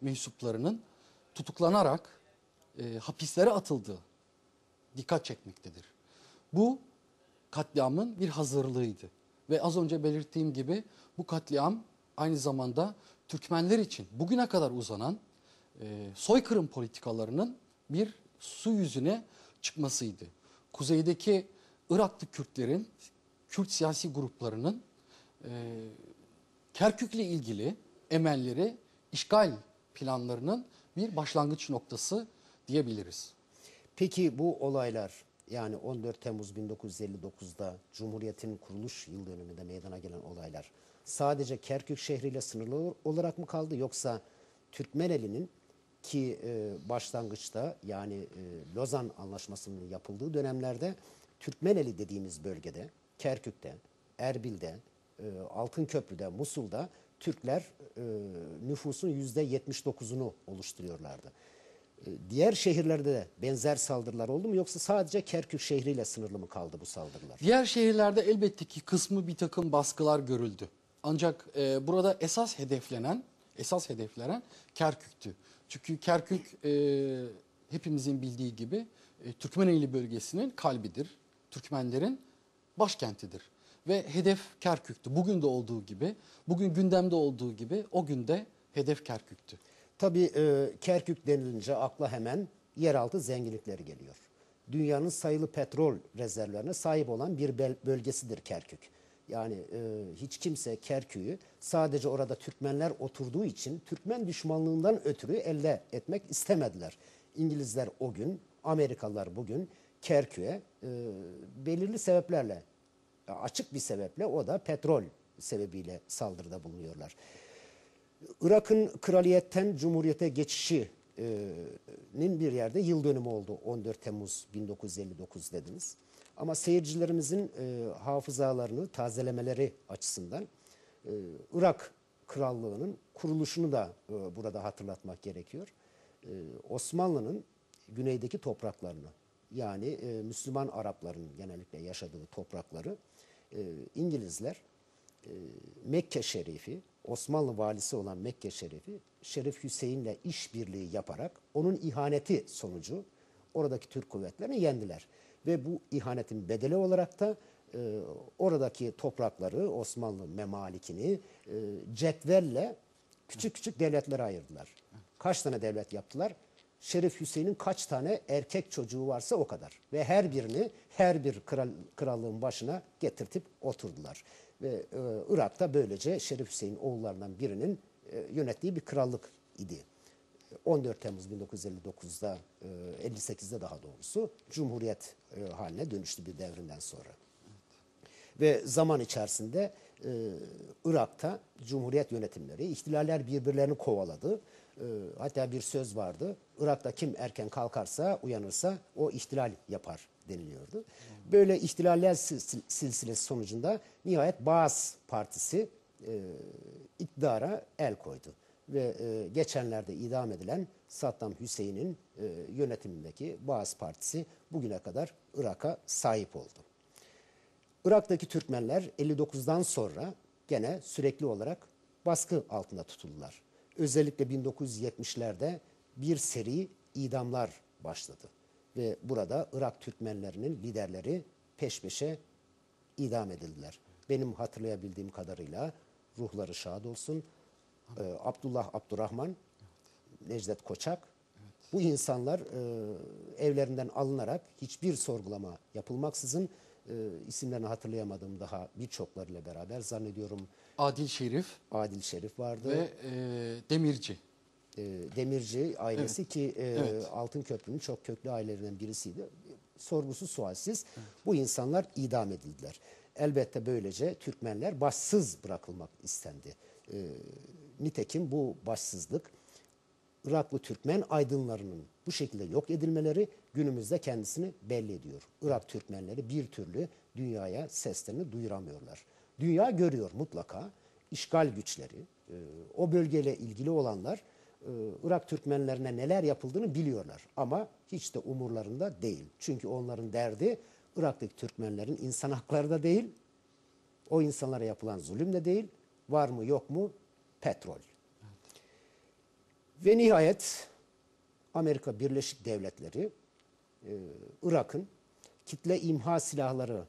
mensuplarının tutuklanarak e, hapislere atıldığı dikkat çekmektedir. Bu katliamın bir hazırlığıydı. Ve az önce belirttiğim gibi bu katliam aynı zamanda Türkmenler için bugüne kadar uzanan e, soykırım politikalarının bir su yüzüne çıkmasıydı. Kuzeydeki Iraklı Kürtlerin, Kürt siyasi gruplarının e, Kerkük'le ilgili emelleri, işgal planlarının bir başlangıç noktası diyebiliriz. Peki bu olaylar yani 14 Temmuz 1959'da Cumhuriyet'in kuruluş yıl dönümünde meydana gelen olaylar sadece Kerkük şehriyle sınırlı olarak mı kaldı yoksa Türkmeneli'nin ki e, başlangıçta yani e, Lozan Anlaşması'nın yapıldığı dönemlerde Türkmeneli dediğimiz bölgede Kerkük'te, Erbil'de, e, Altınköprü'de, Musul'da Türkler e, nüfusun %79'unu oluşturuyorlardı. E, Diğer şehirlerde de benzer saldırılar oldu mu yoksa sadece Kerkük şehriyle sınırlı mı kaldı bu saldırılar? Diğer şehirlerde elbette ki kısmı bir takım baskılar görüldü. Ancak e, burada esas hedeflenen, esas hedeflenen Kerkük'tü. Çünkü Kerkük e, hepimizin bildiği gibi e, Türkmeneli bölgesinin kalbidir. Türkmenlerin başkentidir. Ve hedef Kerkük'tü. Bugün de olduğu gibi, bugün gündemde olduğu gibi o günde hedef Kerkük'tü. Tabii e, Kerkük denilince akla hemen yeraltı zenginlikleri geliyor. Dünyanın sayılı petrol rezervlerine sahip olan bir bölgesidir Kerkük. Yani e, hiç kimse Kerkük'ü sadece orada Türkmenler oturduğu için Türkmen düşmanlığından ötürü elde etmek istemediler. İngilizler o gün, Amerikalılar bugün Kerkük'e e, belirli sebeplerle, açık bir sebeple o da petrol sebebiyle saldırıda bulunuyorlar. Irak'ın kraliyetten cumhuriyete geçişinin bir yerde yıl dönümü oldu. 14 Temmuz 1959 dediniz. Ama seyircilerimizin e, hafızalarını tazelemeleri açısından e, Irak Krallığı'nın kuruluşunu da e, burada hatırlatmak gerekiyor. E, Osmanlı'nın güneydeki topraklarını yani e, Müslüman Arapların genellikle yaşadığı toprakları e, İngilizler e, Mekke Şerifi, Osmanlı valisi olan Mekke Şerifi, Şerif Hüseyin'le işbirliği yaparak onun ihaneti sonucu oradaki Türk kuvvetlerini yendiler. Ve bu ihanetin bedeli olarak da e, oradaki toprakları, Osmanlı memalikini e, cetvelle küçük küçük devletlere ayırdılar. Kaç tane devlet yaptılar? Şerif Hüseyin'in kaç tane erkek çocuğu varsa o kadar. Ve her birini her bir kral, krallığın başına getirtip oturdular. Ve e, Irak'ta böylece Şerif Hüseyin oğullarından birinin e, yönettiği bir krallık idi. 14 Temmuz 1959'da, e, 58'de daha doğrusu Cumhuriyet e, haline dönüştü bir devrinden sonra. Ve zaman içerisinde e, Irak'ta Cumhuriyet yönetimleri, ihtilaller birbirlerini kovaladı. E, hatta bir söz vardı, Irak'ta kim erken kalkarsa, uyanırsa o ihtilal yapar deniliyordu. Böyle ihtilaller sil- silsilesi sonucunda nihayet Baas Partisi e, iktidara el koydu. Ve e, geçenlerde idam edilen Saddam Hüseyin'in e, yönetimindeki Baas Partisi bugüne kadar Irak'a sahip oldu. Irak'taki Türkmenler 59'dan sonra gene sürekli olarak baskı altında tutuldular. Özellikle 1970'lerde bir seri idamlar başladı. Ve burada Irak Türkmenlerinin liderleri peş peşe idam edildiler. Benim hatırlayabildiğim kadarıyla ruhları şad olsun. Ee, Abdullah Abdurrahman, Necdet Koçak. Bu insanlar e, evlerinden alınarak hiçbir sorgulama yapılmaksızın e, isimlerini hatırlayamadığım daha birçoklarıyla beraber zannediyorum Adil Şerif Adil Şerif vardı. ve e, Demirci. e, Demirci ailesi ki e, Evet. Altın Köprü'nün çok köklü ailelerinden birisiydi. Sorgusuz sualsiz bu insanlar idam edildiler. Elbette böylece Türkmenler başsız bırakılmak istendi. E, nitekim bu başsızlık Iraklı Türkmen aydınlarının bu şekilde yok edilmeleri günümüzde kendisini belli ediyor. Irak Türkmenleri bir türlü dünyaya seslerini duyuramıyorlar. Dünya görüyor mutlaka işgal güçleri, e, o bölgeyle ilgili olanlar e, Irak Türkmenlerine neler yapıldığını biliyorlar. Ama hiç de umurlarında değil. Çünkü onların derdi Irak'taki Türkmenlerin insan hakları da değil, o insanlara yapılan zulüm de değil, var mı yok mu petrol. Ve nihayet Amerika Birleşik Devletleri e, Irak'ın kitle imha silahları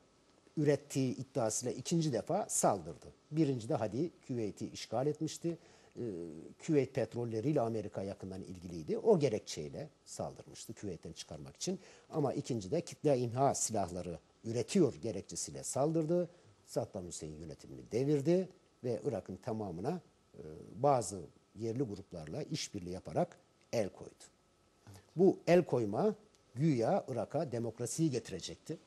ürettiği iddiasıyla ikinci defa saldırdı. Birinci de hadi Küveyt'i işgal etmişti. E, Küveyt petrolleriyle Amerika yakından ilgiliydi. O gerekçeyle saldırmıştı Küveyt'ten çıkarmak için. Ama ikinci de kitle imha silahları üretiyor gerekçesiyle saldırdı. Saddam Hüseyin yönetimini devirdi ve Irak'ın tamamına e, bazı yerli gruplarla işbirliği yaparak el koydu. Bu el koyma güya Irak'a demokrasiyi getirecekti.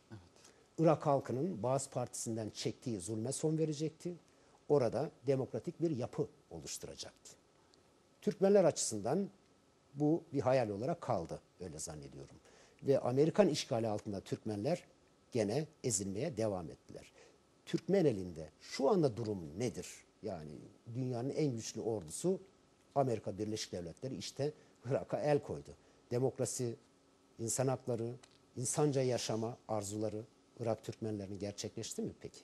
Irak halkının Baas Partisi'nden çektiği zulme son verecekti. Orada demokratik bir yapı oluşturacaktı. Türkmenler açısından bu bir hayal olarak kaldı öyle zannediyorum. Ve Amerikan işgali altında Türkmenler gene ezilmeye devam ettiler. Türkmen elinde şu anda durum nedir? Yani dünyanın en güçlü ordusu Amerika Birleşik Devletleri işte Irak'a el koydu. Demokrasi, insan hakları, insanca yaşama arzuları Irak Türkmenlerinin gerçekleşti mi peki?